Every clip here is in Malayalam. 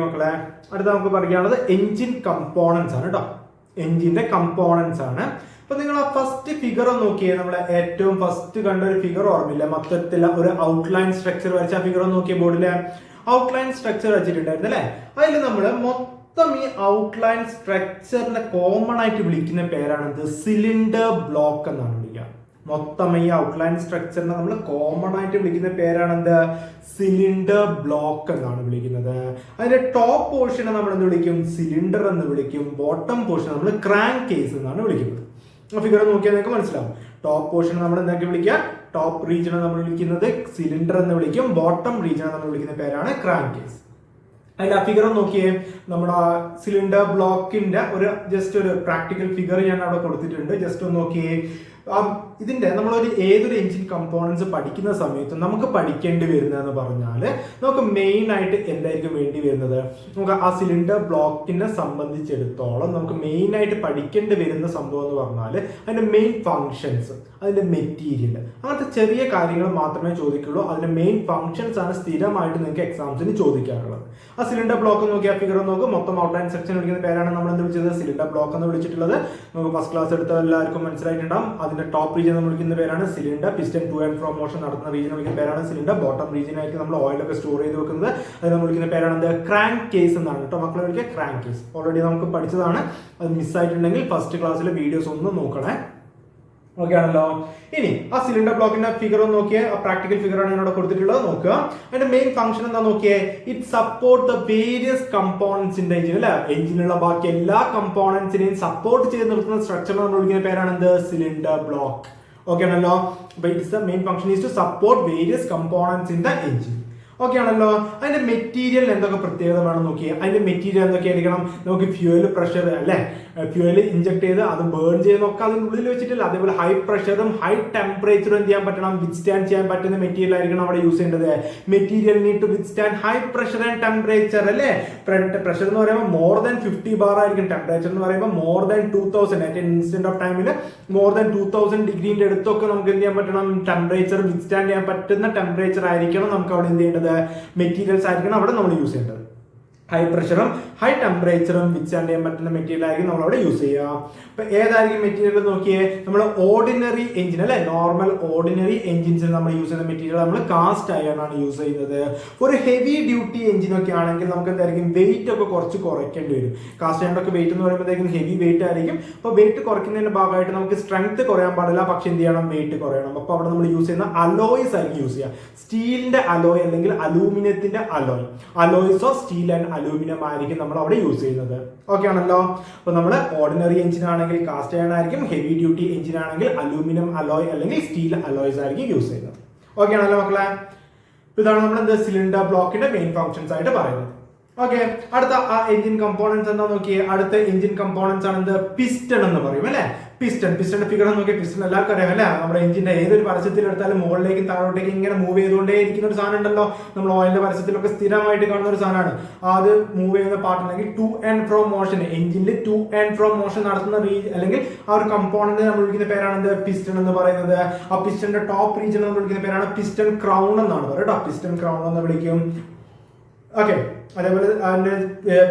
മക്കളെ. അടുത്ത നമുക്ക് പറയാനുള്ളത് എഞ്ചിൻ കമ്പോണൻസ് ആണ് കേട്ടോ എഞ്ചിന്റെ കമ്പോണൻസ് ആണ്. അപ്പൊ നിങ്ങൾ ആ ഫസ്റ്റ് ഫിഗർ നോക്കിയേ. നമ്മളെ ഏറ്റവും ഫസ്റ്റ് കണ്ട ഒരു ഫിഗർ ഓർമ്മയില്ല. മൊത്തത്തിൽ ഒരു ഔട്ട്ലൈൻ സ്ട്രക്ചർ വരച്ച ആ ഫിഗർ നോക്കിയ ബോർഡിൽ ഔട്ട്ലൈൻ സ്ട്രക്ചർ വെച്ചിട്ടുണ്ടായിരുന്നു അല്ലേ? അതിൽ നമ്മൾ മൊത്തം ഈ ഔട്ട്ലൈൻ സ്ട്രക്ചറിനെ കോമൺ ആയിട്ട് വിളിക്കുന്ന പേരാണ് സിലിണ്ടർ ബ്ലോക്ക് എന്നാണ് വിളിക്കുക മൊത്തം ഈ ഔട്ട്ലൈൻ സ്ട്രക്ചറിനെ നമ്മൾ കോമൺ ആയിട്ട് വിളിക്കുന്ന പേരാണ് എന്ത് സിലിണ്ടർ ബ്ലോക്ക് എന്നാണ് വിളിക്കുന്നത്. അതിന്റെ ടോപ്പ് പോർഷനെ നമ്മൾ എന്ത് വിളിക്കും? സിലിണ്ടർ എന്ന് വിളിക്കും. ബോട്ടം പോർഷൻ നമ്മൾ ക്രാങ്ക് കേസ് എന്നാണ് വിളിക്കുന്നത്. ഫിഗർ നോക്കിയാൽ നിങ്ങൾക്ക് മനസ്സിലാവും. ടോപ്പ് പോർഷൻ നമ്മൾ എന്താക്കി വിളിക്കുക? ടോപ്പ് റീജിയനെ നമ്മൾ വിളിക്കുന്നത് സിലിണ്ടർ എന്ന് വിളിക്കും. ബോട്ടം റീജിയനെ നമ്മൾ വിളിക്കുന്ന പേരാണ് ക്രാങ്ക് കേസ് അതിന്റെ ആ ഫിഗർ നോക്കിയേ. നമ്മുടെ സിലിണ്ടർ ബ്ലോക്കിന്റെ ഒരു ജസ്റ്റ് ഒരു പ്രാക്ടിക്കൽ ഫിഗർ ഞാൻ അവിടെ കൊടുത്തിട്ടുണ്ട്. ജസ്റ്റ് ഒന്ന് നോക്കിയേ. ആ, ഇതിന്റെ നമ്മൾ ഒരു ഏതൊരു എഞ്ചിൻ കമ്പോണൻസ് പഠിക്കുന്ന സമയത്ത് നമുക്ക് പഠിക്കേണ്ടി വരുന്നതെന്ന് പറഞ്ഞാൽ നമുക്ക് മെയിൻ ആയിട്ട് എന്തായിരിക്കും വേണ്ടി വരുന്നത്? നമുക്ക് ആ സിലിണ്ടർ ബ്ലോക്കിനെ സംബന്ധിച്ചിടത്തോളം നമുക്ക് മെയിൻ ആയിട്ട് പഠിക്കേണ്ടി വരുന്ന സംഭവം എന്ന് പറഞ്ഞാൽ അതിന്റെ മെയിൻ ഫങ്ഷൻസ് അതിന്റെ മെറ്റീരിയൽ അങ്ങനത്തെ ചെറിയ കാര്യങ്ങൾ മാത്രമേ ചോദിക്കുള്ളൂ. അതിന്റെ മെയിൻ ഫങ്ഷൻസ് ആണ് സ്ഥിരമായിട്ട് നിങ്ങൾക്ക് എക്സാംസിന് ചോദിക്കാറുള്ളത്. ആ സിലിണ്ടർ ബ്ലോക്ക് നോക്കി ആ ഫിഗർ നോക്കും. മൊത്തം ഔട്ട്ലൈൻ സെക്ഷൻ വിളിക്കുന്ന പേരാണ് നമ്മൾ എന്ത് വിളിച്ചത്? സിലിണ്ടർ ബ്ലോക്ക് എന്ന് വിളിച്ചിട്ടുള്ളത്. നമുക്ക് ഫസ്റ്റ് ക്ലാസ് എടുത്ത എല്ലാവർക്കും മനസ്സിലായിട്ടുണ്ടാവും. അതിന്റെ ടോപ്പ് റീജിയൻ നമ്മൾ വിളിക്കുന്ന പേരാണ് cylinder. Piston to and fro motion നടത്തുന്ന റീജിയൻ വിളിക്കുന്ന പേരാണ് സിലിണ്ടർ. ബോട്ടം റീജിയൻ ആയിട്ട് നമ്മൾ ഓയിലൊക്കെ സ്റ്റോർ ചെയ്ത് വെക്കുന്നത്. അത് നമ്മൾ വിളിക്കുന്ന പേരാണ് എന്ത്? ക്രാങ്ക് കേസ് എന്നാണ് കേട്ടോ. മക്കളെ വിളിക്കുക ക്രാങ്ക് കേസ് ഓൾറെഡി നമുക്ക് പഠിച്ചതാണ്. അത് മിസ്സായിട്ടുണ്ടെങ്കിൽ ഫസ്റ്റ് ക്ലാസ്സിലെ വീഡിയോസ് ഒന്ന് നോക്കണേ. ഓക്കെ ആണല്ലോ. ഇനി ആ സിലിണ്ടർ ബ്ലോക്കിന്റെ ഫിഗർ ഒന്ന് നോക്കിയേ. ആ പ്രാക്ടിക്കൽ ഫിഗർ ആണ് ഞാനിവിടെ കൊടുത്തിട്ടുള്ളത്. നോക്കുക. അതിന്റെ മെയിൻ ഫംഗ്ഷൻ എന്താ നോക്കിയേ? It support the various components in engine അല്ലെ? എഞ്ചിനുള്ള ബാക്കി എല്ലാ കമ്പോണൻസിനെയും സപ്പോർട്ട് ചെയ്ത് നിർത്തുന്ന സ്ട്രക്ചർ നമ്മൾ വിളിക്കുന്ന പേരാണ് എന്ത്? സിലിണ്ടർ ബ്ലോക്ക് ഓക്കെ ആണല്ലോ. അപ്പൊ it's the main function is to support various components in the engine okay ആണല്ലോ. അതിന്റെ മെറ്റീരിയൽ എന്തൊക്കെ പ്രത്യേകത വേണം നോക്കിയാൽ അതിന്റെ മെറ്റീരിയൽ എന്തൊക്കെ ആയിരിക്കണം? നമുക്ക് ഫ്യൂവൽ പ്രഷർ അല്ലെ? ഫ്യൂവൽ ഇഞ്ചക്ട് ചെയ്ത് അത് ബേൺ ചെയ്യുന്നൊക്കെ ഉള്ളിൽ വെച്ചിട്ടില്ല. അതേപോലെ ഹൈ പ്രഷറും ഹൈ ടെമ്പറേച്ചറും എന്ത് ചെയ്യാൻ പറ്റണം? വിത്ത്സ്റ്റാൻഡ് ചെയ്യാൻ പറ്റുന്ന മെറ്റീരിയൽ ആയിരിക്കണം അവിടെ യൂസ് ചെയ്യേണ്ടത്. Material need to withstand high pressure and temperature അല്ലേ? പ്രഷർ എന്ന് പറയുമ്പോൾ മോർ ദാൻ ഫിഫ്റ്റി ബാർ ആയിരിക്കും. ടെമ്പറേച്ചർ എന്ന് പറയുമ്പോൾ more than two thousand at instant of ടൈമിൽ മോർ ദാൻ ടൂ തൗസൻഡ് ഡിഗ്രീന്റെ അടുത്തൊക്കെ നമുക്ക് എന്ത് ചെയ്യാൻ പറ്റണം? ടെമ്പറേച്ചർ വിത്ത്സ്റ്റാൻഡ് ചെയ്യാൻ പറ്റുന്ന ടെമ്പറേച്ചർ ആയിരിക്കണം നമുക്ക് അവിടെ എന്ത് ചെയ്യേണ്ടത്? മെറ്റീരിയൽസ് ആയിരിക്കണം അവിടെ നമ്മൾ യൂസ് ചെയ്യേണ്ടത്. ഹൈ പ്രഷറും ഹൈ ടെമ്പറേച്ചറും വിത്ത്സ്റ്റാൻഡ് ചെയ്യാൻ പറ്റുന്ന മെറ്റീരിയൽ ആയിരിക്കും നമ്മൾ അവിടെ യൂസ് ചെയ്യുക. അപ്പൊ ഏതായിരിക്കും മെറ്റീരിയൽ നോക്കിയേ? നമ്മൾ ഓർഡിനറി എഞ്ചിൻ അല്ലെ? നോർമൽ ഓർഡിനറി എഞ്ചിൻസിൽ നമ്മൾ യൂസ് ചെയ്യുന്ന മെറ്റീരിയൽ നമ്മൾ കാസ്റ്റ് അയൺ ആണ് യൂസ് ചെയ്യുന്നത്. ഒരു ഹെവി ഡ്യൂട്ടി എഞ്ചിൻ ഒക്കെ ആണെങ്കിൽ നമുക്ക് എന്തായിരിക്കും? വെയിറ്റ് ഒക്കെ കുറച്ച് കുറയ്ക്കേണ്ടി വരും. കാസ്റ്റ് അയൺ ഒക്കെ വെയിറ്റ് എന്ന് പറയുമ്പോഴത്തേക്കും ഹെവി വെയിറ്റ് ആയിരിക്കും. അപ്പോൾ വെയിറ്റ് കുറയ്ക്കുന്നതിന്റെ ഭാഗമായിട്ട് നമുക്ക് സ്ട്രെങ്ത് കുറയാൻ പാടില്ല. പക്ഷെ എന്ത് ചെയ്യണം? വെയിറ്റ് കുറയണം. അപ്പോൾ അവിടെ നമ്മൾ യൂസ് ചെയ്യുന്ന അലോയ്സ് ആയിരിക്കും യൂസ് ചെയ്യുക. സ്റ്റീലിന്റെ അലോയ് അല്ലെങ്കിൽ അലൂമിനിയത്തിന്റെ alloy alloys of steel and aluminium ആയിരിക്കും നമ്മൾ അവിടെ യൂസ് ചെയ്യുന്നത്. ഓക്കെ ആണല്ലോ? അപ്പോൾ നമ്മൾ ഓർഡിനറി എഞ്ചിൻ ആണെങ്കിൽ കാസ്റ്റ് അയൺ ആയിരിക്കും ഹെവി ഡ്യൂട്ടി എഞ്ചിൻ ആണെങ്കിൽ അലൂമിനിയം അലോയ് അല്ലെങ്കിൽ സ്റ്റീൽ അലോയ്സ് ആയിരിക്കും യൂസ് ചെയ്യുന്നത്. ഓക്കെ ആണല്ലോ മക്കളെ? ഇതാണ് നമ്മൾ എന്ത് സിലിണ്ടർ ബ്ലോക്കിന്റെ മെയിൻ ഫങ്ഷൻസ് ആയിട്ട് പറയുന്നത്. ഓക്കെ അടുത്ത ആ എഞ്ചിൻ കമ്പോണൻസ് എന്താ നോക്കിയേ? അടുത്ത എഞ്ചിൻ കമ്പോണൻസ് ആണ് എന്ത് പിസ്റ്റൺ എന്ന് പറയും അല്ലെ? പിസ്റ്റൺ പിസ്റ്റൺ ഫിഗർ നോക്കിയാൽ പിസ്റ്റൺ എല്ലാവർക്കും അറിയാം അല്ലെ? നമ്മുടെ എഞ്ചിന്റെ ഏതൊരു പരസ്യത്തിൽ എടുത്താലും മുകളിലേക്ക് താഴോട്ടേക്ക് ഇങ്ങനെ മൂവ് ചെയ്തുകൊണ്ടേ ഇരിക്കുന്ന ഒരു സാധനം ഉണ്ടല്ലോ. നമ്മൾ ഓയിലിന്റെ പരസ്യത്തിലൊക്കെ സ്ഥിരമായിട്ട് കാണുന്ന ഒരു സാധനമാണ്. അത് മൂവ് ചെയ്യുന്ന പാർട്ട് പാർട്ടുണ്ടെങ്കിൽ ടു ആൻഡ് ഫ്രോ മോഷൻ എഞ്ചിനിൽ ടു ആൻഡ് ഫ്രോ മോഷൻ നടത്തുന്ന അല്ലെങ്കിൽ ആ ഒരു കമ്പോണന്റ് നമ്മൾ വിളിക്കുന്ന പേരാണ് എന്ത്? പിസ്റ്റൺ എന്ന് പറയുന്നത്. ആ പിസ്റ്റന്റെ ടോപ്പ് റീജിയൻ നമ്മൾ വിളിക്കുന്ന പേരാണ് പിസ്റ്റൺ ക്രൗൺ എന്നാണ് പറയുക പിസ്റ്റൺ ക്രൗൺ എന്ന് വിളിക്കും. ഓക്കെ അതേപോലെ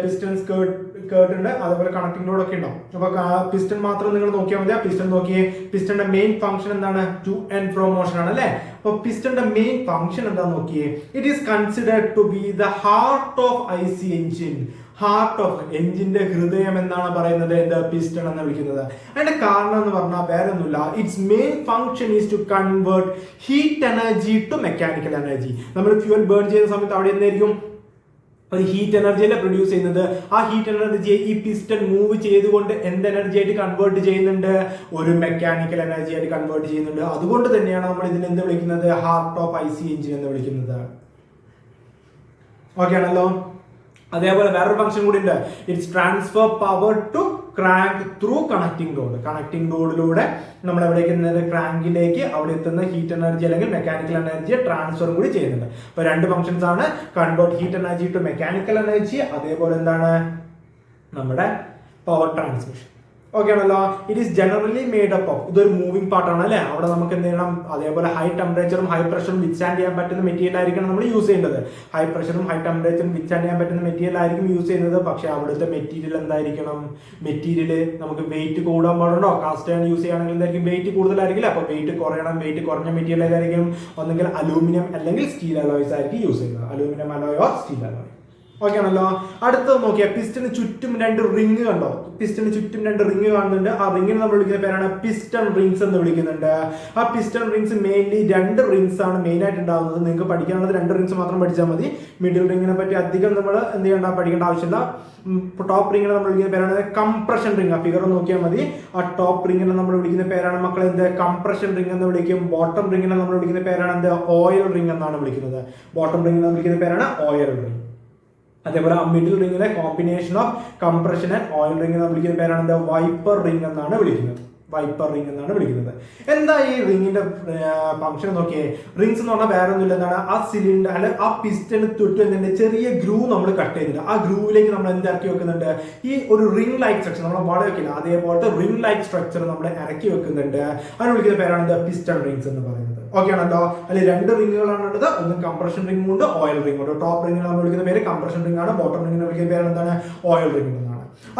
പിസ്റ്റൺ സ്കേർട്ട് കേർട്ട് ഉണ്ട് അതേപോലെ കണക്ടിംഗ് റോഡ് ഒക്കെ ഉണ്ടാവും. അപ്പൊ പിസ്റ്റൺ മാത്രം നിങ്ങൾ നോക്കിയാൽ മതി. ആ പിസ്റ്റൺ നോക്കിയേ പിസ്റ്റന്റെ മെയിൻ ഫംഗ്ഷൻ എന്താണ്? ടു ആൻഡ് ഫ്രോ മോഷൻ ആണ് അല്ലെ? അപ്പൊ പിസ്റ്റന്റെ മെയിൻ ഫംഗ്ഷൻ എന്താ നോക്കിയേ? It is considered to be the heart of I C engine heart of എഞ്ചിന്റെ ഹൃദയം എന്നാണ് പറയുന്നത് എന്താ പിസ്റ്റൺ എന്ന് വിളിക്കുന്നത്. അതിന്റെ കാരണം എന്ന് പറഞ്ഞാൽ വേറെ ഒന്നുമില്ല it's main function is to convert heat energy to mechanical energy നമ്മൾ ഫ്യൂൽ ബേൺ ചെയ്യുന്ന സമയത്ത് അവിടെ എന്തായിരിക്കും ഒരു ഹീറ്റ് എനർജിയല്ല പ്രൊഡ്യൂസ് ചെയ്യുന്നത്? ആ ഹീറ്റ് എനർജിയെ ഈ പിസ്റ്റൺ മൂവ് ചെയ്തുകൊണ്ട് എന്ത് എനർജി ആയിട്ട് കൺവേർട്ട് ചെയ്യുന്നുണ്ട്? ഒരു മെക്കാനിക്കൽ എനർജി ആയിട്ട് കൺവേർട്ട് ചെയ്യുന്നുണ്ട്. അതുകൊണ്ട് തന്നെയാണ് നമ്മൾ ഇതിനെ എന്ത് വിളിക്കുന്നത്? Heart of I C engine എന്ന് വിളിക്കുന്നത്. ഓക്കെ ആണല്ലോ? അതേപോലെ വേറൊരു ഫംഗ്ഷൻ കൂടി ഉണ്ട്. It's transfer power to crank through connecting rod connecting റോഡിലൂടെ നമ്മൾ എവിടേക്ക് എത്തുന്നത്? ക്രാങ്കിലേക്ക് അവിടെ എത്തുന്ന ഹീറ്റ് എനർജി അല്ലെങ്കിൽ മെക്കാനിക്കൽ എനർജി ട്രാൻസ്ഫറും കൂടി ചെയ്യുന്നുണ്ട്. അപ്പൊ രണ്ട് ഫംഗ്ഷൻസ് ആണ്. Convert heat energy to mechanical energy അതേപോലെ എന്താണ്? നമ്മുടെ പവർ ട്രാൻസ്മിഷൻ ഓക്കെ ആണല്ലോ it is generally made up of ഇതൊരു മൂവിംഗ് പാർട്ടാണ് അല്ലേ? അവിടെ നമുക്ക് എന്ത് ചെയ്യണം? അതേപോലെ ഹൈ ടെമ്പറേച്ചറും ഹൈ പ്രഷറും വിത്ത്സ്റ്റാൻഡ് ചെയ്യാൻ പറ്റുന്ന മെറ്റീരിയൽ ആയിരിക്കണം നമ്മൾ യൂസ് ചെയ്യേണ്ടത് ഹൈ പ്രഷറും ഹൈ ടെമ്പറേച്ചറും വിത്ത്സ്റ്റാൻഡ് ചെയ്യാൻ പറ്റുന്ന മെറ്റീരിയൽ ആയിരിക്കും യൂസ് ചെയ്യുന്നത്. പക്ഷേ അവിടുത്തെ മെറ്റീരിയൽ എന്തായിരിക്കണം? മെറ്റീരിയൽ നമുക്ക് വെയിറ്റ് കൂടാൻ പാടുണ്ടോ? കാസ്റ്റ് ആൻഡ് യൂസ് ചെയ്യുകയാണെങ്കിൽ എന്തായിരിക്കും? വെയിറ്റ് കൂടുതലായിരിക്കില്ല? അപ്പോൾ വെയിറ്റ് കുറയണം വെയിറ്റ് കുറഞ്ഞ മെറ്റീരിയൽ ഏതായിരിക്കും? ഒന്നെങ്കിൽ അലൂമിനിയം അല്ലെങ്കിൽ സ്റ്റീൽ അലോയ്സ് ആയിരിക്കും യൂസ് ചെയ്യുന്നത്. Aluminium alloy steel alloy okay ആണല്ലോ അടുത്തത് നോക്കിയാൽ പിസ്റ്റിന് ചുറ്റും രണ്ട് റിങ് കണ്ടോ? പിസ്റ്റിന് ചുറ്റും രണ്ട് റിങ് കാണുന്നുണ്ട്. ആ റിങ്ങിന് നമ്മൾ വിളിക്കുന്ന പേരാണ് പിസ്റ്റൺ റിങ്സ് എന്ന് വിളിക്കുന്നുണ്ട്. ആ പിസ്റ്റൺ റിങ്സ് മെയിൻലി രണ്ട് റിങ്സ് ആണ് മെയിൻ ആയിട്ട് ഉണ്ടാകുന്നത് നിങ്ങൾക്ക് പഠിക്കാനുള്ളത് രണ്ട് റിങ്സ് മാത്രം പഠിച്ചാൽ മതി. മിഡിൽ റിങ്ങിനെ പറ്റി അധികം നമ്മൾ എന്ത് ചെയ്യണ്ട പഠിക്കേണ്ട ആവശ്യമില്ല. ടോപ്പ് റിങ്ങിനെ നമ്മൾ വിളിക്കുന്ന പേരാണ് കംപ്രഷൻ റിങ് ആ ഫിഗർ നോക്കിയാൽ മതി. ആ ടോപ്പ് റിങ്ങിനെ നമ്മൾ വിളിക്കുന്ന പേരാണ് മക്കൾ എന്ത്? കംപ്രഷൻ റിങ് എന്ന് വിളിക്കും. ബോട്ടം റിങ്ങിനെ നമ്മൾ വിളിക്കുന്ന പേരാണ് എന്ത്? ഓയിൽ റിങ് എന്നാണ് വിളിക്കുന്നത്. ബോട്ടം റിങ്ങിനെ വിളിക്കുന്ന പേരാണ് ഓയിൽ റിംഗ് അതേപോലെ middle റിങ്ങിനെ combination of compression and oil ring എന്ന് വിളിക്കുന്ന പേരാണ് എന്താ വൈപ്പർ റിംഗ് എന്നാണ് വിളിക്കുന്നത്. വൈപ്പർ റിംഗ് എന്നാണ് വിളിക്കുന്നത്. എന്താ ഈ റിങ്ങിന്റെ ഫംഗ്ഷൻ നോക്കിയേ? റിങ്സ് എന്ന് പറഞ്ഞാൽ വേറെ ഒന്നുമില്ല എന്താണ്? ആ സിലിണ്ടർ അല്ലെ ആ പിസ്റ്റന് തൊട്ട് എന്തുണ്ട് ചെറിയ ഗ്രൂ നമ്മൾ കട്ട് ചെയ്തിട്ട് ആ ഗ്രൂവിലേക്ക് നമ്മൾ എന്ത് ഇറക്കി വെക്കുന്നുണ്ട്? ഈ ഒരു റിംഗ് ലൈക്ക് സ്ട്രക്ചർ നമ്മൾ വളരെ വെക്കില്ല. അതേപോലത്തെ റിംഗ് ലൈക്ക് സ്ട്രക്ചർ നമ്മൾ ഇറക്കി വെക്കുന്നുണ്ട്. അതിന് വിളിക്കുന്ന പേരാണ് എന്താ പിസ്റ്റൺ റിങ്സ് എന്ന് പറയുന്നത്. ഓക്കെ ആണല്ലോ. അതിൽ രണ്ട് റിങ്ങുകളാണ് ഉള്ളത് ഒന്ന് കംപ്രഷൻ റിംഗ് ഉണ്ട് ഓയിൽ റിംഗ് ഉണ്ട്. ടോപ്പ് റിംഗ് നമ്മൾ വിളിക്കുന്ന പേര്. കംപ്രഷൻ റിംഗ് ആണ്. ബോട്ടം റിംഗ് വിളിക്കുന്ന പേര് എന്താണ്? ഓയിൽ റിംഗ്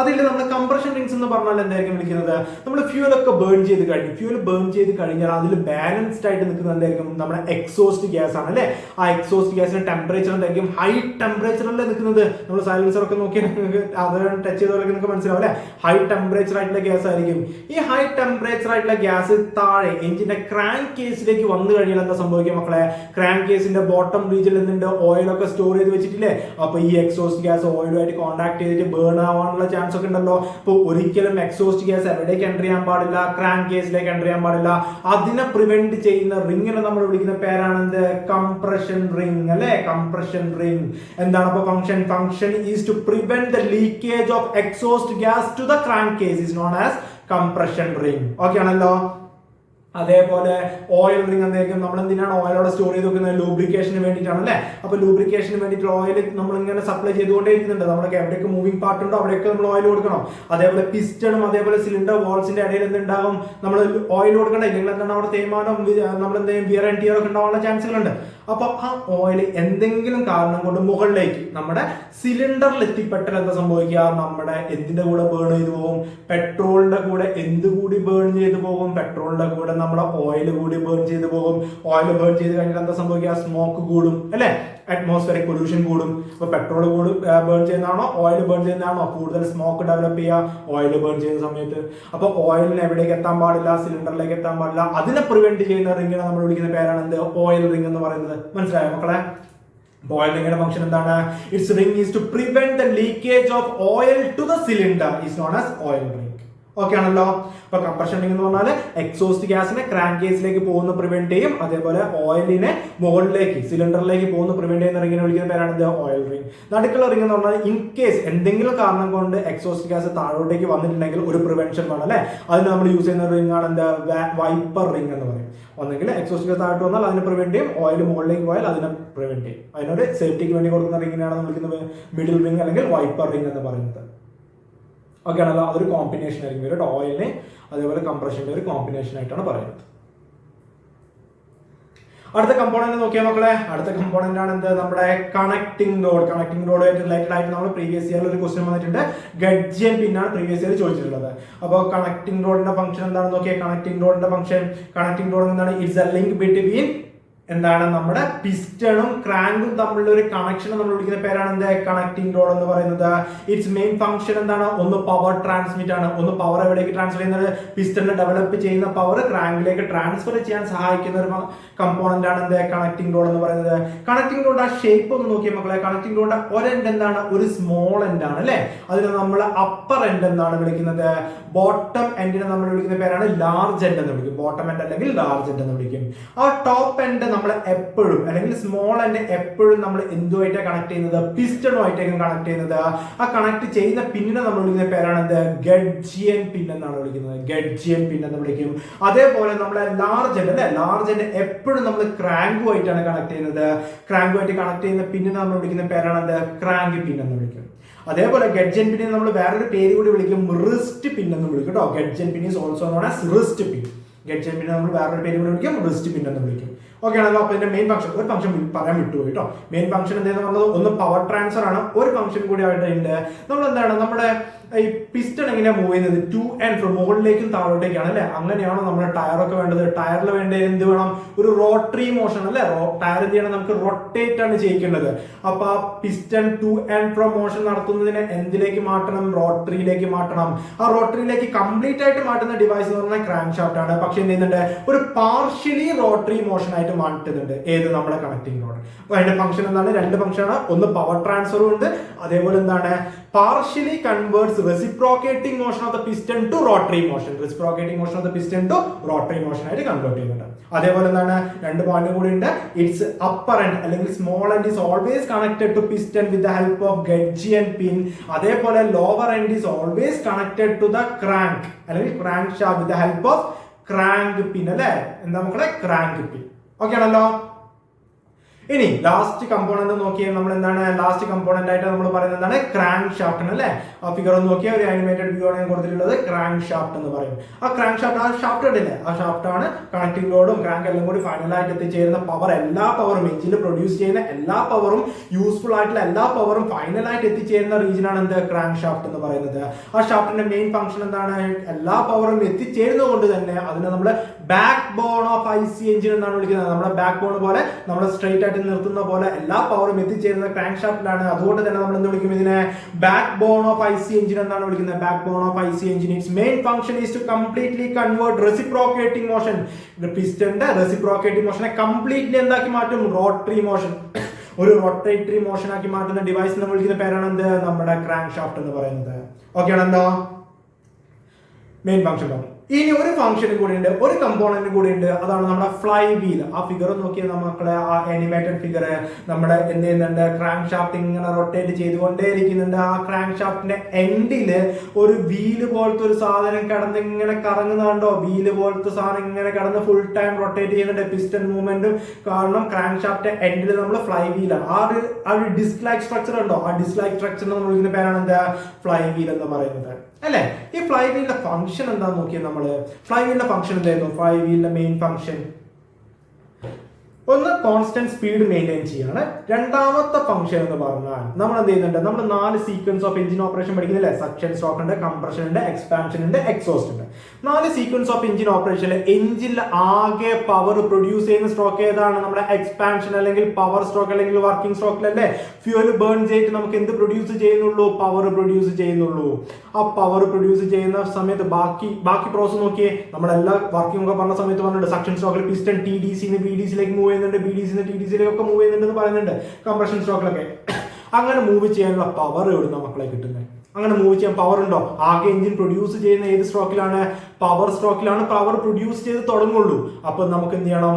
അതിൽ നമ്മൾ കംപ്രഷൻ റിങ്സ് എന്ന് പറഞ്ഞാൽ എന്തായിരിക്കും വിളിക്കുന്നത്? നമ്മൾ ഫ്യൂൽ ഒക്കെ ബേൺ ചെയ്ത് കഴിഞ്ഞു. ഫ്യൂൽ ബേൺ ചെയ്ത് കഴിഞ്ഞാൽ അതിൽ ബാലൻസ്ഡ് ആയിട്ട് നിൽക്കുന്നത് എന്തായിരിക്കും? നമ്മുടെ എക്സോസ്റ്റ് ഗ്യാസ് ആണ് അല്ലേ? ആ എക്സോസ്റ്റ് ഗ്യാസിന്റെ ടെമ്പറേച്ചർ എന്തായിരിക്കും? ഹൈ ടെമ്പറേച്ചറിലല്ലേ നിൽക്കുന്നത്? നമ്മൾ സൈലൻസർ ഒക്കെ നോക്കി അത് ടച്ച് ചെയ്തവരൊക്കെ നിങ്ങൾക്ക് മനസ്സിലാവും അല്ലേ? ഹൈ ടെമ്പറേച്ചർ ആയിട്ടുള്ള ഗ്യാസ് ആയിരിക്കും. ഈ ഹൈ ടെമ്പറേച്ചർ ആയിട്ടുള്ള ഗ്യാസ് താഴെ എഞ്ചിന്റെ ക്രാങ്ക് കേസിലേക്ക് വന്നു കഴിഞ്ഞാൽ എന്താ സംഭവിക്കുക മക്കളെ? ക്രാങ്ക് കേസിന്റെ ബോട്ടം റീജിയനിൽ നിന്നുണ്ട് ഓയിലൊക്കെ സ്റ്റോർ ചെയ്ത് വെച്ചിട്ടില്ലേ? അപ്പൊ ഈ എക്സോസ്റ്റ് ഗ്യാസ് ഓയിലുമായിട്ട് കോൺടാക്ട് ചെയ്തിട്ട് ബേൺ ആവാനുള്ള ചാൻസ് ഒക്കെ ഉണ്ടല്ലോ. അപ്പോൾ ഒരിക്കലും എക്സോസ്റ്റ് ഗ്യാസ് എവിടേക്ക് എന്റർ ചെയ്യാൻ പാടില്ല ക്രാങ്ക് കേസിലേക്ക് എന്റർ ചെയ്യാൻ പാടില്ല. അതിനെ പ്രിവെന്റ് ചെയ്യുന്ന റിങ്ങിനെ നമ്മൾ വിളിക്കുന്ന പേരാണ് എന്ത്? കംപ്രഷൻ റിംഗ് അല്ലെ? കംപ്രഷൻ റിംഗ് എന്താണ് അപ്പോൾ function function is to prevent the leakage of exhaust gas to the crank case is known as compression ring okay ആണല്ലോ? അതേപോലെ ഓയിൽ റിംഗ് എന്തെങ്കിലും നമ്മൾ എന്തിനാണ് ഓയിലോടെ സ്റ്റോർ ചെയ്ത് വെക്കുന്നത്? ലൂബ്രിക്കേഷന് വേണ്ടിയിട്ടാണ് അല്ലേ? അപ്പൊ ലൂബ്രിക്കേഷന് വേണ്ടിയിട്ട് ഓയിൽ നമ്മൾ ഇങ്ങനെ സപ്ലൈ ചെയ്തുകൊണ്ടേ ഇരിക്കുന്നുണ്ട് നമ്മുടെ എവിടെയൊക്കെ മൂവിംഗ് പാർട്ട് ഉണ്ടോ? അവിടെയൊക്കെ നമ്മൾ ഓയിൽ കൊടുക്കണം. അതേപോലെ പിസ്റ്റണും അതേപോലെ സിലിണ്ടർ വാൾസിന്റെ ഇടയിൽ എന്തുണ്ടാകും? നമ്മൾ ഓയിൽ കൊടുക്കണ്ട? ഇല്ലെങ്കിൽ എന്താണ് അവിടെ തേയ്മാനം നമ്മൾ എന്തെങ്കിലും വിയർ ആൻഡ് ടിയർ ഒക്കെ ഉണ്ടാവാനുള്ള ചാൻസുകളുണ്ട് അപ്പൊ ആ ഓയിൽ എന്തെങ്കിലും കാരണം കൊണ്ട് മുകളിലേക്ക് നമ്മുടെ സിലിണ്ടറിൽ എത്തിപ്പെട്ടാൽ എന്താ സംഭവിക്കുക? നമ്മുടെ എന്തിന്റെ കൂടെ ബേൺ ചെയ്തു പോകും? പെട്രോളിന്റെ കൂടെ എന്ത് കൂടി ബേൺ ചെയ്തു പോകും? പെട്രോളിന്റെ കൂടെ നമ്മുടെ ഓയിൽ കൂടി ബേൺ ചെയ്തു പോകും. ഓയിൽ ബേൺ ചെയ്ത് കഴിഞ്ഞാൽ എന്താ സംഭവിക്കുക? സ്മോക്ക് കൂടും അല്ലെ? അറ്റ്മോസ്ഫിയറിക് പൊല്യൂഷൻ കൂടും. അപ്പൊ പെട്രോൾ കൂടി ബേൺ ചെയ്യുന്നതാണോ? ഓയിൽ ബേൺ ചെയ്യുന്നതാണോ? കൂടുതൽ സ്മോക്ക് ഡെവലപ്പ് ചെയ്യുക ഓയിൽ ബേൺ ചെയ്യുന്ന സമയത്ത്. അപ്പൊ ഓയിലിന് എവിടേക്ക് എത്താൻ പാടില്ല? സിലിണ്ടറിലേക്ക് എത്താൻ പാടില്ല. അതിനെ പ്രിവെന്റ് ചെയ്യുന്ന റിങ്ങിനെ നമ്മൾ വിളിക്കുന്ന പേരാണ് എന്ത് ഓയിൽ റിംഗ് എന്ന് പറയുന്നത്. മനസ്സിലായോ മക്കളെ? ബോയിലിംഗിന്റെ ഫംഗ്ഷൻ എന്താണ്? It's ring is to prevent the leakage of oil to the cylinder is known as oil okay ആണല്ലോ. അപ്പൊ കംപ്രഷൻ എന്ന് പറഞ്ഞാൽ എക്സോസ്റ്റ് ഗ്യാസിനെ ക്രാങ്ക് കേസിലേക്ക് പോകുന്ന പ്രിവെന്റ് ചെയ്യും. അതേപോലെ ഓയിലിനെ മുകളിലേക്ക് സിലിണ്ടറിലേക്ക് പോകുന്ന പ്രിവെന്റ് ചെയ്യുന്ന റിങ്ങിനെ വിളിക്കുന്ന പേരാണ് ഓയിൽ റിംഗ് നടുക്കുള്ള റിംഗ് എന്ന് പറഞ്ഞാൽ ഇൻ കേസ് എന്തെങ്കിലും കാരണം കൊണ്ട് എക്സോസ്റ്റ് ഗ്യാസ് താഴോട്ടേക്ക് വന്നിട്ടുണ്ടെങ്കിൽ ഒരു പ്രിവെൻഷൻ വേണം അല്ലെ? അതിന് നമ്മൾ യൂസ് ചെയ്യുന്ന റിംഗ് ആണ് എന്താ? വൈപ്പർ റിംഗ് എന്ന് പറയും. ഒന്നെങ്കിൽ എക്സോസ്റ്റ് ഗ്യാസ് താഴോട്ട് വന്നാൽ അതിനെ പ്രിവെന്റ് ചെയ്യും. ഓയിൽ മുകളിലേക്ക് പോയാൽ അതിനെ പ്രിവെന്റ് ചെയ്യും. അതിനൊരു സേഫ്റ്റിക്ക് വേണ്ടി കൊടുക്കുന്ന റിങ്ങിനാണ് വിളിക്കുന്നത് മിഡിൽ റിംഗ് അല്ലെങ്കിൽ വൈപ്പർ റിംഗ് എന്ന് പറയുന്നത്. ഓക്കെ അത് അതൊരു കോമ്പിനേഷൻ ആയിരിക്കും. ഒരു ഓയിലിനെ അതേപോലെ കംപ്രഷന്റെ ഒരു കോമ്പിനേഷൻ ആയിട്ടാണ് പറയുന്നത്. അടുത്ത കമ്പോണന്റ് നോക്കിയാൽ മക്കളെ. അടുത്ത കമ്പോണന്റ് ആണ് എന്ത്? നമ്മുടെ കണക്ടിംഗ് റോഡ് കണക്ടിംഗ് റോഡുമായിട്ട് റിലേറ്റഡ് ആയിട്ട് നമ്മൾ പ്രീവിയസ് ഇയറിൽ ഒരു ക്വസ്റ്റ്യൻ വന്നിട്ടുണ്ട്. ഗഡ്ജിയൻ പിന്നാണ് പ്രീവിയസ് ഇയർ ചോദിച്ചിട്ടുള്ളത്. അപ്പോൾ കണക്ടിംഗ് റോഡിന്റെ ഫംഗ്ഷൻ എന്താണെന്ന് നോക്കിയാൽ കണക്ടിംഗ് റോഡിന്റെ ഫംഗ്ഷൻ കണക്ടിംഗ് റോഡ് എന്താണ് ഇറ്റ്സ് എ ലിങ്ക് ബിറ്റ്വീൻ എന്താണ് നമ്മുടെ പിസ്റ്റണും ക്രാങ്കും തമ്മിലുള്ള ഒരു കണക്ഷൻ നമ്മൾ വിളിക്കുന്ന പേരാണ് എന്ത്? കണക്ടിംഗ് റോഡ് എന്ന് പറയുന്നത്. ഇറ്റ്സ് മെയിൻ ഫംഗ്ഷൻ എന്താണ്? ഒന്ന് പവർ ട്രാൻസ്മിറ്റ് ആണ്. ഒന്ന് പവർ എവിടേക്ക് ട്രാൻസ്ഫർ ചെയ്യുന്നത്? പിസ്റ്റണിൽ ഡെവലപ്പ് ചെയ്യുന്ന പവർ ക്രാങ്കിലേക്ക് ട്രാൻസ്ഫർ ചെയ്യാൻ സഹായിക്കുന്ന ഒരു കമ്പോണന്റ് ആണ് എന്ത്? കണക്ടിംഗ് റോഡ് എന്ന് പറയുന്നത്. കണക്ടിംഗ് റോഡ് ആ ഷേപ്പ് ഒന്ന് നോക്കിയാൽ മക്കളെ. കണക്ടിംഗ് റോഡ് ഒരെൻഡ് എന്താണ്? ഒരു സ്മോൾ എൻഡ് ആണ് അല്ലെ? അതിന് നമ്മൾ അപ്പർ എൻഡ് എന്നാണ് വിളിക്കുന്നത്. ബോട്ടം എൻഡിനെ നമ്മൾ വിളിക്കുന്ന പേരാണ് ലാർജ് എൻഡ് എന്ന് വിളിക്കും. ബോട്ടം എൻഡ് അല്ലെങ്കിൽ ലാർജ് എൻഡ് എന്ന് വിളിക്കും. ആ ടോപ്പ് എൻഡ് നമ്മൾ എപ്പോഴും അല്ലെങ്കിൽ സ്മോൾ എൻഡ് എപ്പോഴും നമ്മൾ എന്തുമായിട്ടാണ് കണക്ട് ചെയ്യുന്നത്? പിസ്റ്റണുമായിട്ടേക്കും കണക്ട് ചെയ്യുന്നത്. ആ കണക്ട് ചെയ്യുന്ന പിന്നിനെ നമ്മൾ വിളിക്കുന്ന പേരാണ് എന്ത് ഗഡ്ജിയൻ പിൻ എന്നാണ് വിളിക്കുന്നത്. ഗഡ്ജിയൻ പിൻ എന്ന് വിളിക്കും. അതേപോലെ നമ്മൾ ലാർജ് എൻഡ് അല്ലെ? ലാർജ് എൻഡ് എപ്പോഴും നമ്മൾ ക്രാങ്കുമായിട്ടാണ് കണക്ട് ചെയ്യുന്നത്. ക്രാങ്കുമായിട്ട് കണക്ട് ചെയ്യുന്ന പിന്നിനെ നമ്മൾ വിളിക്കുന്ന പേരാണ് എന്ത് ക്രാങ്ക് പിൻ എന്ന് വിളിക്കും. അതേപോലെ ഗഡ്ജൻ പിന്നിനെ നമ്മൾ വേറൊരു പേര് കൂടി വിളിക്കും. റിസ്റ്റ് പിൻ എന്ന് വിളിക്കും കേട്ടോ. Gudgeon pin is also known as wrist pin. Gudgeon പിന്നെ നമ്മൾ വേറൊരു പേര് കൂടി വിളിക്കും. റിസ്റ്റ് പിൻ എന്ന് വിളിക്കും. ഓക്കെ ആണല്ലോ. അപ്പൊ ഇതിന്റെ മെയിൻ ഫംഗ്ഷൻ ഒരു ഫംഗ്ഷൻ പറയാൻ വിട്ടുപോയി കേട്ടോ. മെയിൻ ഫംഗ്ഷൻ എന്തെന്ന് പറഞ്ഞത്? ഒന്ന് പവർ ട്രാൻസ്ഫർ ആണ്. ഒരു ഫംഗ്ഷൻ കൂടി ആയിട്ട് ഉണ്ട് നമ്മൾ എന്താണ് നമ്മുടെ ഈ പിസ്റ്റൺ എങ്ങനെയാ മൂവ് ചെയ്യുന്നത്? ടു ആൻഡ് ഫ്രോ മുകളിലേക്കും താഴോട്ടേക്കാണ് അല്ലെ? അങ്ങനെയാണോ നമ്മുടെ ടയറൊക്കെ വേണ്ടത്? ടയറിൽ വേണ്ട എന്ത് വേണം? ഒരു റോട്ടറി മോഷൻ അല്ലെ? ടയർ എന്ത് ചെയ്യണം? നമുക്ക് റൊട്ടേറ്റ് ആണ് ചെയ്യിക്കേണ്ടത്. അപ്പൊ ആ piston to and fro motion നടത്തുന്നതിനെ എന്തിലേക്ക് മാറ്റണം? റോട്ടറിയിലേക്ക് മാറ്റണം. ആ റോട്ടറിയിലേക്ക് കംപ്ലീറ്റ് ആയിട്ട് മാറ്റുന്ന ഡിവൈസ് എന്ന് പറഞ്ഞാൽ ക്രാങ്ക് ഷാഫ്റ്റ് ആണ്. പക്ഷെ എന്ത് ചെയ്യുന്നുണ്ട്? ഒരു പാർഷ്യലി റോട്ടറി മോഷൻ ആയിട്ട് മാറ്റുന്നുണ്ട്. ഏത്? നമ്മുടെ കണക്ടിംഗ് റോഡ് അപ്പൊ അതിന്റെ ഫംഗ്ഷൻ എന്താണ്? രണ്ട് ഫംഗ്ഷൻ ആണ്. ഒന്ന് പവർ ട്രാൻസ്ഫറും ഉണ്ട്. അതേപോലെ എന്താണ്? Partially converts reciprocating motion of the piston to rotary motion reciprocating motion of the piston to rotary motion ആയിട്ട് കൺവേർട്ട് ചെയ്യുന്നുണ്ട്. അതേപോലെ എന്താണ്? രണ്ട് പോയിന്റ് കൂടി ഉണ്ട്. ഇറ്റ്സ് അപ്പർ എൻഡ് അല്ലെങ്കിൽ small end is always connected to piston with the help of gudgeon pin അതേപോലെ lower end is always connected to the crank അല്ലെങ്കിൽ crank Shah with the help of crank pin അല്ലേ? എന്താ മക്കളെ? ക്രാങ്ക് പിൻ ഓക്കെ ആണല്ലോ? ഇനി ലാസ്റ്റ് കമ്പോണന്റ് നോക്കിയാൽ നമ്മൾ എന്താണ് ലാസ്റ്റ് കമ്പോണന്റ് ആയിട്ട് നമ്മൾ പറയുന്നത് എന്താണ്? ക്രാങ്ക് ഷാഫ്റ്റ് അല്ലേ? ആ ഫിഗർ ഒന്ന് നോക്കിയാൽ ഒരു ആനിമേറ്റഡ് വ്യൂ ആണ് കൊടുത്തിട്ടുള്ളത്. ക്രാങ്ക് ഷാഫ്റ്റ് എന്ന് പറയും. ആ ക്രാങ്ക് ഷാഫ്റ്റ് ആ ഷാഫ്റ്റ് ഉണ്ടല്ലേ ആ ഷാഫ്റ്റ് ആണ് കണക്ടിംഗ് ലോഡും ക്രാങ്ക് എല്ലാം കൂടി ഫൈനലായിട്ട് എത്തിച്ചേരുന്ന പവർ എല്ലാ പവറും എഞ്ചിൽ പ്രൊഡ്യൂസ് ചെയ്യുന്ന എല്ലാ പവറും യൂസ്ഫുൾ ആയിട്ടുള്ള എല്ലാ പവറും ഫൈനലായിട്ട് എത്തിച്ചേരുന്ന റീജിയൻ ആണ് എന്ത്? ക്രാങ്ക് ഷാഫ്റ്റ് എന്ന് പറയുന്നത്. ആ ഷാഫ്റ്റിന്റെ മെയിൻ ഫംഗ്ഷൻ എന്താണ്? എല്ലാ പവറും എത്തിച്ചേരുന്നത് കൊണ്ട് തന്നെ അതിനെ നമ്മൾ backbone of I C engine എന്നാണ് വിളിക്കുന്നത്. നമ്മുടെ ബാക്ക് ബോൺ പോലെ നമ്മൾ സ്ട്രൈറ്റ് ആയിട്ട് നിർത്തുന്ന പോലെ എല്ലാ പവറും എത്തിച്ചേരുന്ന ക്രാങ്ക് ഷാഫ്റ്റിലാണ് അതുകൊണ്ട് തന്നെ നമ്മൾ എന്ത് വിളിക്കും ഇതിനെ? Backbone of I C engine എന്നാണ് വിളിക്കുന്നത്. Backbone of I C engine it's main function is to completely convert reciprocating motion പിസ്റ്റന്റെ reciprocating മോഷനെ കംപ്ലീറ്റ്ലി എന്താക്കി മാറ്റും? റോട്ടറി മോഷൻ ഒരു റൊട്ടേറ്ററി മോഷൻ ആക്കി മാറ്റുന്ന ഡിവൈസ് നമ്മൾ വിളിക്കുന്ന പേരാണ് എന്ത്? നമ്മുടെ ക്രാങ്ക് ഷാഫ്റ്റ് എന്ന് പറയുന്നത്. ഓക്കെ എന്തോ? മെയിൻ ഫംഗ്ഷൻ പറഞ്ഞു ഇനി ഒരു ഫംഗ്ഷനും കൂടി ഉണ്ട് ഒരു കമ്പോണന്റ് കൂടി ഉണ്ട് അതാണ് നമ്മുടെ ഫ്ലൈ വീൽ ആ ഫിഗർ നോക്കിയാൽ നമ്മളെ ആ അനിമേറ്റഡ് ഫിഗർ നമ്മുടെ എന്ത് ചെയ്യുന്നുണ്ട്? ക്രാങ്ക് ഷാഫ്റ്റ് ഇങ്ങനെ റൊട്ടേറ്റ് ചെയ്തുകൊണ്ടേയിരിക്കുന്നുണ്ട്. ആ ക്രാങ്ക് ഷാഫ്റ്റിന്റെ എൻഡിൽ ഒരു വീൽ പോലത്തെ ഒരു സാധനം കിടന്ന് ഇങ്ങനെ കറങ്ങുന്നുണ്ടോ? വീൽ പോലത്തെ സാധനം ഇങ്ങനെ കിടന്ന് ഫുൾ ടൈം റൊട്ടേറ്റ് ചെയ്യുന്നുണ്ട്. പിസ്റ്റൺ മൂവ്മെന്റും കാരണം ക്രാങ്ക് ഷാഫ്റ്റ് എൻഡിൽ നമ്മൾ ഫ്ലൈ വീൽ ആ ഒരു ആ ഒരു ഡിസ്ലൈക് സ്ട്രക്ചർ ഉണ്ടോ? ആ ഡിസ്ലൈക് സ്ട്രക്ചർ നമ്മൾ ഇതിന്റെ പേരാണ് എന്താ? ഫ്ലൈ വീൽ എന്ന് പറയുന്നത്. അല്ലേ? ഈ ഫ്ലൈ വീലിന്റെ ഫംഗ്ഷൻ എന്താന്ന് നോക്കിയാൽ നമ്മൾ ഫ്ലൈ വീലിന്റെ ഫംഗ്ഷൻ എന്തായിരുന്നു? ഫ്ലൈ വീലിന്റെ മെയിൻ ഫംഗ്ഷൻ ഒന്ന് കോൺസ്റ്റന്റ് സ്പീഡ് മെയിന്റെയിൻ ചെയ്യാണ്. രണ്ടാമത്തെ ഫംഗ്ഷൻ എന്ന് പറഞ്ഞാൽ നമ്മൾ എന്ത് ചെയ്യുന്നുണ്ട്? നമ്മൾ നാല് സീക്വൻസ് ഓഫ് എഞ്ചിൻ ഓപ്പറേഷൻ പഠിക്കുന്നില്ലേ? സക്ഷൻ സ്ട്രോക്ക് ഉണ്ട് കംപ്രഷൻ ഉണ്ട് എക്സ്പാൻഷൻ ഉണ്ട് എക്സോസ്റ്റ് ഉണ്ട്. നാല് സീക്വൻസ് ഓഫ് എഞ്ചിൻ ഓപ്പറേഷനിൽ എഞ്ചിനിൽ ആകെ പവർ പ്രൊഡ്യൂസ് ചെയ്യുന്ന സ്ട്രോക്ക് ഏതാണ്? നമ്മുടെ എക്സ്പാൻഷൻ അല്ലെങ്കിൽ പവർ സ്ട്രോക്ക് അല്ലെങ്കിൽ വർക്കിംഗ് സ്ട്രോക്കിലല്ലേ ഫ്യൂവൽ ബേൺ ചെയ്തിട്ട് നമുക്ക് എന്ത് പ്രൊഡ്യൂസ് ചെയ്യുന്നുള്ളൂ? പവർ പ്രൊഡ്യൂസ് ചെയ്യുന്നുള്ളൂ. ആ പവർ പ്രൊഡ്യൂസ് ചെയ്യുന്ന സമയത്ത് ബാക്കി ബാക്കി പ്രോസസ് നോക്കിയേ. നമ്മളെല്ലാ വർക്കിംഗ് ഒക്കെ പറഞ്ഞ സമയത്ത് പറഞ്ഞിട്ടുണ്ട്. സക്ഷൻ സ്ട്രോക്കിൽ പിസ്റ്റൺ ടി ഡി സിന്ന് ബി ഡി സിയിലേക്ക് മൂവ് ചെയ്യുന്നുണ്ട് ബി ഡി സിന്ന് ടി ഡി സിയിലേക്കൊക്കെ മൂവ് ചെയ്യുന്നുണ്ട് എന്ന് പറയുന്നുണ്ട്. കംപ്രഷൻ സ്ട്രോക്കിലൊക്കെ അങ്ങനെ മൂവ് ചെയ്യാനുള്ള പവർ എവിടുന്ന മക്കളെ കിട്ടുന്നത് അങ്ങനെ മൂവ് ചെയ്യാൻ പവർ ഉണ്ടോ? ആകെ എഞ്ചിൻ പ്രൊഡ്യൂസ് ചെയ്യുന്ന ഏത് സ്ട്രോക്കിലാണ് പവർ സ്ട്രോക്കിലാണ് പവർ പ്രൊഡ്യൂസ് ചെയ്ത് തുടങ്ങുള്ളൂ. അപ്പൊ നമുക്ക് എന്ത് ചെയ്യണം?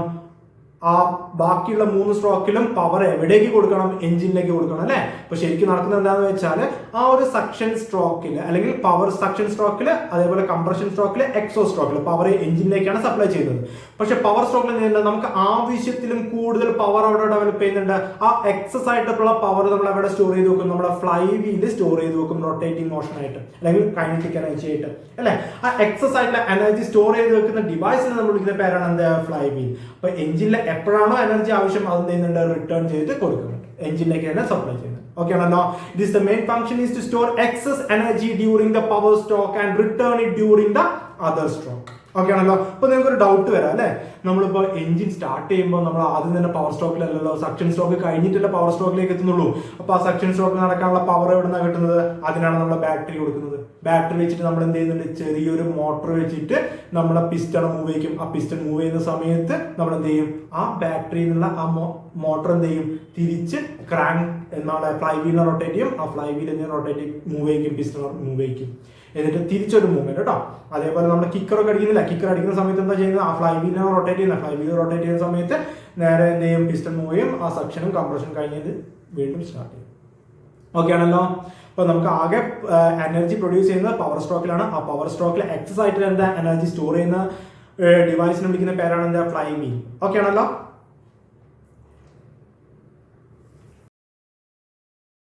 ആ ബാക്കിയുള്ള മൂന്ന് സ്ട്രോക്കിലും പവർ എവിടേക്ക് കൊടുക്കണം? എഞ്ചിനിലേക്ക് കൊടുക്കണം അല്ലെ? അപ്പൊ ശരിക്കും നടക്കുന്നത് എന്താണെന്ന് വെച്ചാൽ ആ ഒരു സക്ഷൻ സ്ട്രോക്കിൽ അല്ലെങ്കിൽ പവർ സക്ഷൻ സ്ട്രോക്കിൽ അതേപോലെ കംപ്രഷൻ സ്ട്രോക്കിൽ എക്സോ സ്ട്രോക്കിൽ പവർ എഞ്ചിനിലേക്കാണ് സപ്ലൈ ചെയ്യുന്നത്. പക്ഷെ പവർ സ്ട്രോക്കിൽ എന്തുണ്ട് നമുക്ക് ആവശ്യത്തിലും കൂടുതൽ പവർ അവിടെ ഡെവലപ്പ് ചെയ്യുന്നുണ്ട്. ആ എക്സസ് ആയിട്ടുള്ള പവർ നമ്മൾ അവിടെ സ്റ്റോർ ചെയ്ത് വെക്കും? നമ്മുടെ ഫ്ലൈ വീൽ സ്റ്റോർ ചെയ്ത് വെക്കും റൊട്ടേറ്റിംഗ് മോഷൻ ആയിട്ട്. അല്ലെങ്കിൽ കൈനറ്റിക് എനർജി ആയിട്ട്. അല്ലെ? ആ എക്സസ് ആയിട്ടുള്ള എനർജി സ്റ്റോർ ചെയ്ത് വെക്കുന്ന ഡിവൈസിനെ നമ്മൾ വിളിക്കുന്ന പേരാണ് എന്ത്? ഫ്ലൈ വീൽ അപ്പൊ എഞ്ചിനിലെ എപ്പോഴാണോ എനർജി ആവശ്യം അത് ചെയ്യുന്നുണ്ട്? റിട്ടേൺ ചെയ്ത് കൊടുക്കുന്നുണ്ട്. എഞ്ചിനിലേക്ക് തന്നെ സപ്ലൈ ചെയ്യുന്നത് ഓക്കെ ആണല്ലോ? It this the main function is to store excess energy during the power stroke and return it during the other stroke okay ആണല്ലോ അപ്പൊ നിങ്ങൾക്ക് ഒരു ഡൗട്ട് വരാം അല്ലെ? നമ്മളിപ്പോ എഞ്ചിൻ സ്റ്റാർട്ട് ചെയ്യുമ്പോൾ നമ്മൾ ആദ്യം തന്നെ പവർ സ്റ്റോക്കിലല്ലല്ലോ സക്ഷൻ സ്റ്റോക്ക് കഴിഞ്ഞിട്ടല്ല പവർ സ്റ്റോക്കിലേക്ക് എത്തുന്നുള്ളൂ. അപ്പൊ ആ സക്ഷൻ സ്റ്റോക്കിൽ നടക്കാനുള്ള പവർ എവിടെ നിന്നാണ് കിട്ടുന്നത്? അതിനാണ് നമ്മൾ ബാറ്ററി കൊടുക്കുന്നത്. ബാറ്ററി വെച്ചിട്ട് നമ്മൾ എന്ത് ചെയ്യുന്നുണ്ട്? ചെറിയൊരു മോട്ടോർ വെച്ചിട്ട് നമ്മളെ പിസ്റ്റൺ മൂവ് ചെയ്യും. ആ പിസ്റ്റൺ മൂവ് ചെയ്യുന്ന സമയത്ത് നമ്മൾ എന്ത് ചെയ്യും? ആ ബാറ്ററിയിൽ നിന്നുള്ള ആ മോട്ടോർ എന്ത് ചെയ്യും? തിരിച്ച് ക്രാങ്ക് എന്നാണ് ഫ്ലൈ വീലിനെ റൊട്ടേറ്റ് ചെയ്യും. ആ ഫ്ലൈ വീൽ എന്തിനെ റൊട്ടേറ്റ് മൂവ് ചെയ്യും പിസ്റ്റൺ മൂവ് ചെയ്യും എന്നിട്ട് തിരിച്ചൊരു മൂവ്മെന്റ് കേട്ടോ അതേപോലെ നമ്മൾ കിക്കറൊക്കെ അടിക്കുന്നില്ല. കിക്കർ അടിക്കുന്ന സമയത്ത് എന്താ ചെയ്യുന്നത്? ആ ഫ്ലൈ വീലിനെ റൊട്ടേറ്റ് ചെയ്യുന്ന ഫ്ലൈ വീൽ റൊട്ടേറ്റ് ചെയ്യുന്ന സമയത്ത് നേരെ എന്ത് ചെയ്യും? പിസ്റ്റൺ മൂവ് ചെയ്യും. ആ സെക്ഷനും കംപ്രഷൻ കഴിഞ്ഞത് വീണ്ടും സ്റ്റാർട്ട് ചെയ്യും. ഓക്കെ ആണല്ലോ? അപ്പൊ നമുക്ക് ആകെ എനർജി പ്രൊഡ്യൂസ് ചെയ്യുന്നത് പവർ സ്ട്രോക്കിലാണ് ആ പവർ സ്ട്രോക്കിൽ എക്സസ് ആയിട്ട് എന്താ? എനർജി സ്റ്റോർ ചെയ്യുന്ന ഡിവൈസിനെ വിളിക്കുന്ന പേരാണ് എന്താ? ഫ്ലൈ വീൽ ഓക്കെ ആണല്ലോ?